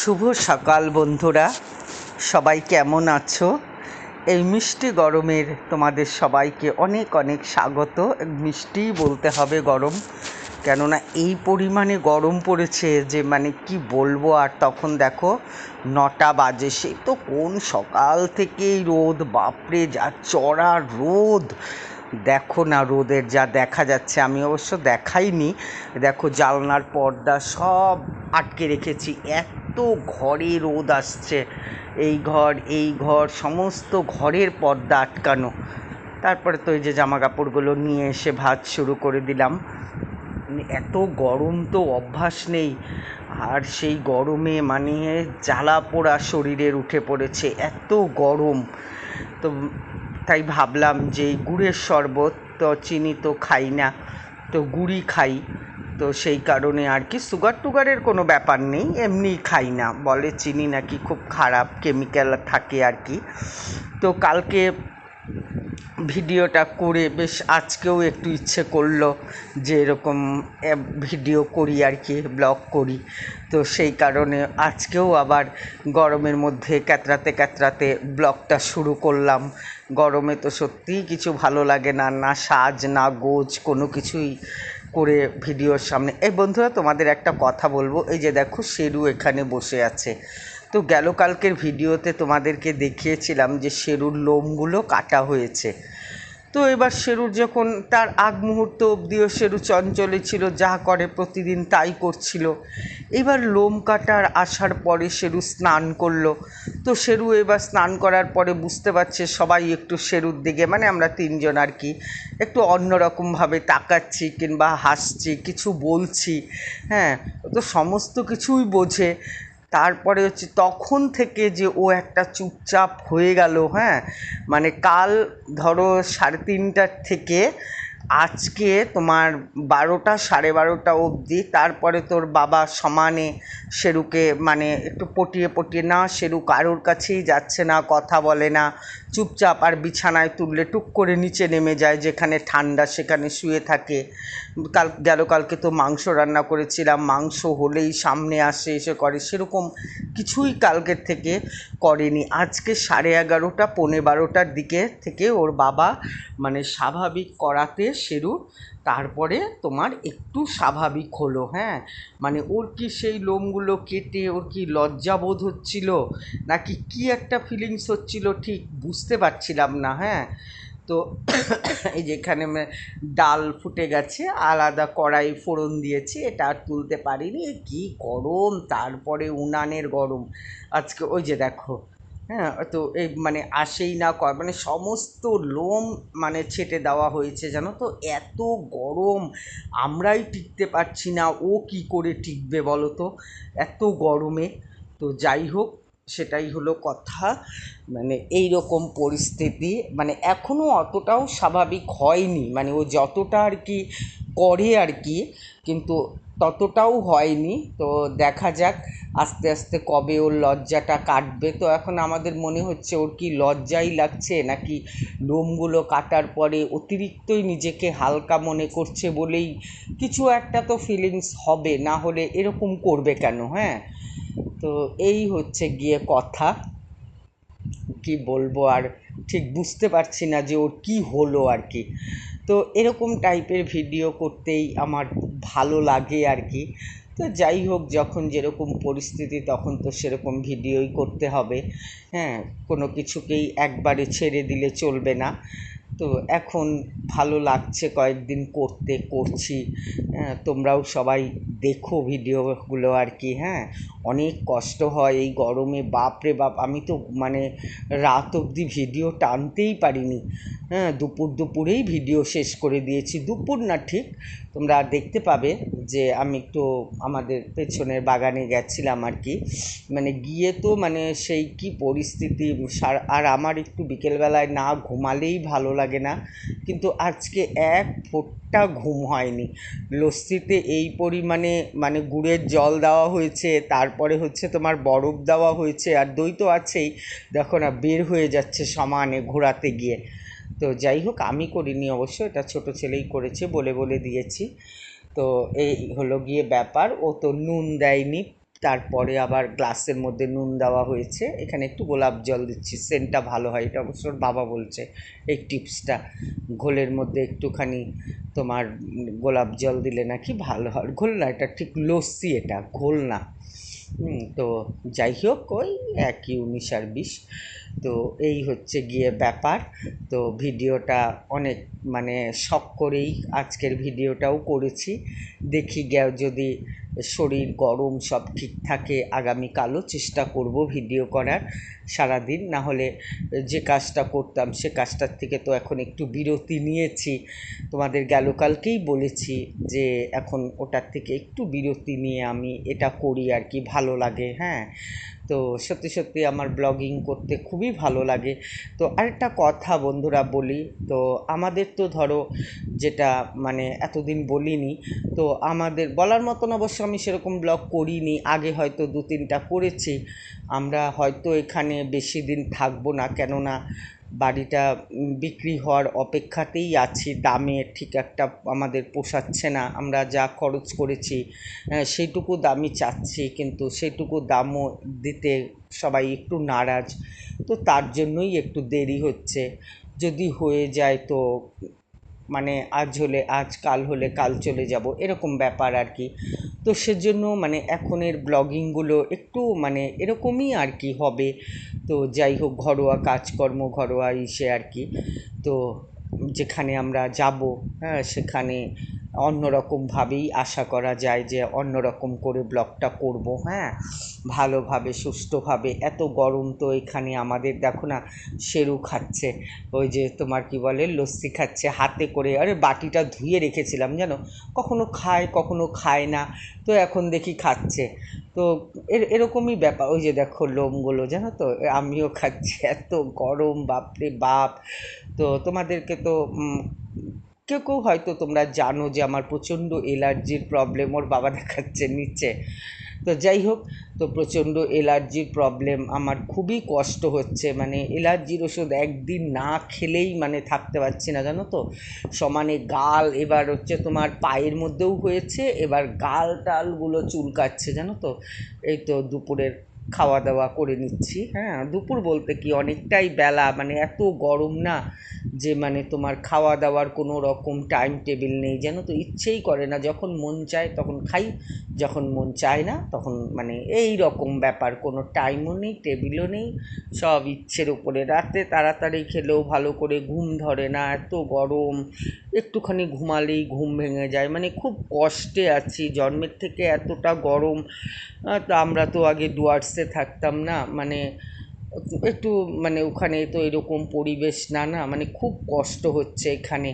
শুভ সকাল, বন্ধুরা। সবাই কেমন আছো? এই মিষ্টি গরমের তোমাদের সবাইকে অনেক অনেক স্বাগত। মিষ্টিই বলতে হবে গরম, কেননা এই পরিমাণে গরম পড়েছে যে মানে কি বলব আর তখন দেখো, নটা বাজে। সে তো কোন সকাল থেকেই রোদ, বাপরে, যা চড়া রোদ। দেখো না রোদের যা দেখা যাচ্ছে, আমি অবশ্য দেখাইনি। দেখো জানলার পর্দা সব আটকে রেখেছি, এত ঘরে রোদ আসছে। এই ঘর এই ঘর, সমস্ত ঘরের পর্দা আটকানো। তারপরে তো এই যে জামা কাপড়গুলো নিয়ে এসে ভাত শুরু করে দিলাম। মানে এত গরম তো অভ্যাস নেই। আর সেই গরমে মানে জ্বালা পোড়া শরীরের উঠে পড়েছে, এত গরম। তো তাই ভাবলাম যে গুড়ের শরবত তো চিনি তো খাই না, তো গুড়ই খাই। তো সেই কারণে আর কি সুগার টুগারের কোনো ব্যাপার নেই, এমনি খাই না। বলে চিনি নাকি খুব খারাপ কেমিক্যাল থাকে আর কি। তো কালকে ভিডিওটা করে বেশ আজকেও একটু ইচ্ছে করল যে এরকম ভিডিও করি আর কি, ব্লগ করি। তো সেই কারণে আজকেও আবার গরমের মধ্যে ক্যাতরাতে ক্যাতরাতে ব্লগটা শুরু করলাম। গরমে তো সত্যিই কিছু ভালো লাগে না না সাজ, না গোজ, কোনো কিছুই করে ভিডিওর সামনে। এই বন্ধুরা, তোমাদের একটা কথা বলব। এই যে দেখো, শেরু এখানে বসে আছে। তো গেল কালকের ভিডিওতে তোমাদেরকে দেখিয়েছিলাম যে শেরুর লোমগুলো কাটা হয়েছে। তো এবার শেরুর যখন তার আগ মুহূর্ত অবধিও শেরু চঞ্চলে ছিল, যা করে প্রতিদিন তাই করছিল। এবার লোম কাটার আসার পরে শেরু স্নান করল। তো শেরু এবার স্নান করার পরে বুঝতে পারছে সবাই একটু শেরুর দিকে মানে আমরা তিনজন আর কি, একটু অন্যরকমভাবে তাকাচ্ছি কিংবা হাসছি, কিছু বলছি। হ্যাঁ তো সমস্ত কিছুই বোঝে। তারপরে হচ্ছে তখন থেকে যে ও একটা চুপচাপ হয়ে গেল হ্যাঁ? মানে কাল ধরো সাড়ে তিনটার থেকে আজকে তোমার বারোটা, সাড়ে বারোটা অবধি, তারপরে তোর বাবা সমানে শেরুকে মানে একটু পটিয়ে পটিয়ে, না শেরু কারোর কাছেই যাচ্ছে না, কথা বলে না, চুপচাপ আর বিছানায় তুললে টুক করে নিচে নেমে যায়, যেখানে ঠান্ডা সেখানে শুয়ে থাকে। কাল, গেল কালকে তো মাংস রান্না করেছিলাম, মাংস হলেই সামনে আসে, এসে করে, সেরকম কিছুই কালকের থেকে করেনি। আজকে সাড়ে এগারোটা, পৌনে বারোটার দিকে থেকে ওর বাবা মানে স্বাভাবিক করাতে শেরু তারপরে তোমার একটু স্বাভাবিক হলো হ্যাঁ? মানে ওর কি সেই লোমগুলো কেটে ওর কি লজ্জাবোধ হচ্ছিল? নাকি কি একটা ফিলিংস হচ্ছিল ঠিক বুঝতে পারছিলাম না হ্যাঁ? তো এই যেখানে ডাল ফুটে গেছে, আলাদা কড়াই ফোড়ন দিয়েছি, এটা আর তুলতে পারিনি, কি গরম, তারপরে উনানের গরম। আজকে ওই যে দেখো হ্যাঁ তো এই মানে আসেই না কর মানে সমস্ত লোম মানে ছেটে দেওয়া হয়েছে, জানো তো? এত গরম, আমরাই টিকতে পারছি না, ও কি করে টিকবে বলো তো? এত গরমে। তো যাই হোক, সেটাই হলো কথা। মানে এই রকম পরিস্থিতি মানে এখনও অতটাও স্বাভাবিক হয়নি। মানে ও যতটা আর কি করে আর কি, কিন্তু ততটাও হয়নি। তো দেখা যাক আস্তে আস্তে কবে ওর লজ্জাটা কাটবে। তো এখন আমাদের মনে হচ্ছে ওর কি লজ্জাই লাগছে নাকি লোমগুলো কাটার পরে অতিরিক্তই নিজেকে হালকা মনে করছে বলেই কিছু একটা তো ফিলিংস হবে, না হলে এরকম করবে কেন হ্যাঁ? তো এই হচ্ছে গিয়ে কথা। কি বলব আর ঠিক বুঝতে পারছি না যে ওর কী হলো আর কি। তো এরকম টাইপের ভিডিও করতেই আমার ভালো লাগে আর কি। তো যাই হোক, যখন যেরকম পরিস্থিতি, তখন তো সেরকম ভিডিওই করতে হবে। হ্যাঁ কোনো কিছুকেই একবারে ছেড়ে দিলে চলবে না। তো এখন ভালো লাগছে কয়েকদিন করতে, করছি। হ্যাঁ তোমরাও সবাই দেখো ভিডিওগুলো আর কি হ্যাঁ। অনেক কষ্ট হয় এই গরমে, বাপরে বাপ, আমি তো মানে রাত অবধি ভিডিও টানতেই পারিনি। হ্যাঁ দুপুর দুপুরেই ভিডিও শেষ করে দিয়েছি। দুপুর না ঠিক, তোমরা দেখতে পাবে যে আমি একটু আমাদের পেছনের বাগানে গেছিলাম আর কি। মানে গিয়ে তো মানে সেই কি পরিস্থিতি আর আমার একটু বিকেলবেলায় না ঘুমালেই ভালো লাগে না। কিন্তু আজকে এক ফোঁটা ঘুম হয়নি। লস্যিতে এই পরিমাণে মানে গুড়ের জল দেওয়া হয়েছে, তারপরে হচ্ছে তোমার বরফ দেওয়া হয়েছে, আর দই তো আছেই। দেখো না, বের হয়ে যাচ্ছে সমানে ঘোরাতে গিয়ে। তো যাই হোক, আমি করিনি অবশ্য, এটা ছোটো ছেলেই করেছে বলে বলে দিয়েছি। তো এই হলো গিয়ে ব্যাপার, ও তো নুন দেয়নি, তারপরে আবার গ্লাসের মধ্যে নুন দেওয়া হয়েছে। এখানে একটু গোলাপ জল দিচ্ছি সেন্টটা ভালো হয়, এটা অবশ্য বাবা বলছে। এই টিপসটা, ঘোলের মধ্যে একটুখানি তোমার গোলাপ জল দিলে নাকি ভালো হয়। ঘোল না, এটা ঠিক লস্যি এটা, ঘোল না। তো যাই হোক, ওই একই উনিশ আর বিশ। তো এই হচ্ছে গিয়ে ব্যাপার। তো ভিডিওটা অনেক মানে শখ করেই আজকের ভিডিওটাও করেছি। দেখি যদি শরীর গরম সব ঠিক থাকে, আগামীকালও চেষ্টা করব ভিডিও করার। সারাদিন না হলে যে কাজটা করতাম সে কাজটার থেকে তো এখন একটু বিরতি নিয়েছি। তোমাদের গেল কালকেই বলেছি যে এখন ওটার থেকে একটু বিরতি নিয়ে আমি এটা করি আর কি, ভালো লাগে হ্যাঁ। তো সত্যি সত্যি আমার ব্লগিং করতে খুবই ভালো লাগে। তো আরেকটা কথা বন্ধুরা বলি, তো আমাদের তো ধরো যেটা মানে এতদিন বলিনি, তো আমাদের বলার মতন অবশ্য আমি সেরকম ব্লগ করিনি, আগে হয়তো দু তিনটা করেছি। আমরা হয়তো এখানে বেশি দিন থাকব না, কেননা বাড়িটা বিক্রি হওয়ার অপেক্ষাতেই আছি, দামে ঠিক একটা আমাদের পোষাচ্ছে না, আমরা যা খরচ করেছি সেইটুকু দামই চাচ্ছি, কিন্তু সেইটুকু দামও দিতে সবাই একটু নারাজ। তো তার জন্যই একটু দেরি হচ্ছে। যদি হয়ে যায় তো মানে আজ হলে, আজ কাল হলে, কাল চলে যাব, এরকম ব্যাপার আর কি। তো সেজন্য মানে এখনের ব্লগিংগুলো একটু মানে এরকমই আর কি হবে। তো যাই হোক, ঘরোয়া কাজকর্ম, ঘরোয়া ইসে আর কি। তো যেখানে আমরা যাব হ্যাঁ সেখানে অন্যরকমভাবেই আশা করা যায় যে অন্যরকম করে ব্লগটা করব হ্যাঁ? ভালোভাবে, সুষ্ঠুভাবে। এত গরম তো এখানে আমাদের, দেখো না, সেরু খাচ্ছে। ওই যে তোমার কি বলে, লস্যি খাচ্ছে হাতে করে। আরে, বাটিটা ধুয়ে রেখেছিলাম, জানো? কখনো খায় কখনো খায় না। তো এখন দেখি খাচ্ছে। তো এর, এরকমই ব্যাপার। ওই যে দেখো লোমগুলো, জানো তো? আমিও খাচ্ছি। এত গরম, বাপরে বাপ! তো তোমাদেরকে তো কেউ হয়তো তোমরা জানো যে আমার প্রচণ্ড এলার্জির প্রবলেম ওর বাবা দেখাচ্ছে নিচে। তো যাই হোক, তো প্রচণ্ড এলার্জির প্রবলেম আমার খুবই কষ্ট হচ্ছে। মানে এলার্জির ওষুধ একদিন না খেলেই মানে থাকতে পারছি না, জানো তো? সমানে গাল, এবার হচ্ছে তোমার পায়ের মধ্যেও হয়েছে, এবার গাল টালগুলো চুলকাচ্ছে, জানো তো? এই তো দুপুরের খাওয়া দাওয়া করে নিচ্ছি। হ্যাঁ দুপুর বলতে কি অনেকটাই বেলা মানে এত গরম না যে মানে তোমার খাওয়া দাওয়ার কোনো রকম টাইম টেবিল নেই। যেন তো ইচ্ছেই করে না, যখন মন চায় তখন খাই, যখন মন চায় না তখন মানে এই রকম ব্যাপার, কোনো টাইমও নেই টেবিলও নেই, সব ইচ্ছের ওপরে রাতে তাড়াতাড়ি খেলেও ভালো করে ঘুম ধরে না, এত গরম, একটুখানি ঘুমালেই ঘুম ভেঙে যায়। মানে খুব কষ্টে আছি, জন্মের থেকে এতটা গরম তো আমরা তো আগে ডুয়ার্সে থাকতাম না মানে একটু মানে ওখানে তো এরকম পরিবেশ না না মানে খুব কষ্ট হচ্ছে এখানে।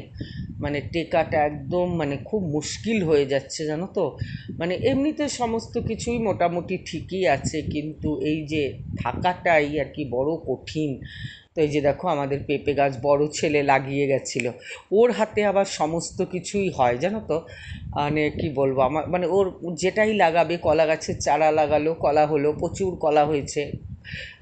মানে টেকাটা একদম মানে খুব মুশকিল হয়ে যাচ্ছে, জানো তো? মানে এমনিতে সমস্ত কিছুই মোটামুটি ঠিকই আছে, কিন্তু এই যে থাকাটাই আর কি বড় কঠিন। তো এই যে দেখো আমাদের পেঁপে গাছ বড় ছেলে লাগিয়ে গেছিল। ওর হাতে আবার সমস্ত কিছুই হয়, জানো তো? মানে কি বলব? আমার মানে ওর যেটাই লাগাবে, কলা গাছের চারা লাগালো, কলা হলো, প্রচুর কলা হয়েছে।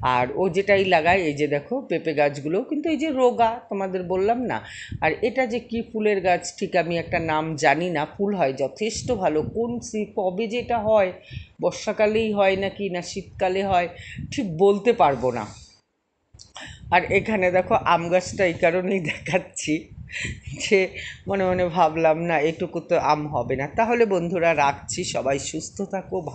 আর ও যেটাই লাগায়, এই যে দেখো পেঁপে গাছগুলো, কিন্তু এই যে রোগা, তোমাদের বললাম না? আর এটা যে কি ফুলের গাছ, ঠিক আমি একটা নাম জানি না, ফুল হয় যথেষ্ট ভালো। কোন শীত কবে যেটা হয়, বর্ষাকালেই হয় নাকি না শীতকালে হয়, ঠিক বলতে পারব না। আর এখানে দেখো আম গাছটা এই কারণেই দেখাচ্ছি যে মনে মনে ভাবলাম, না, এটুকু তো আম হবে না। তাহলে বন্ধুরা, রাখছি। সবাই সুস্থ থাকো, ভালো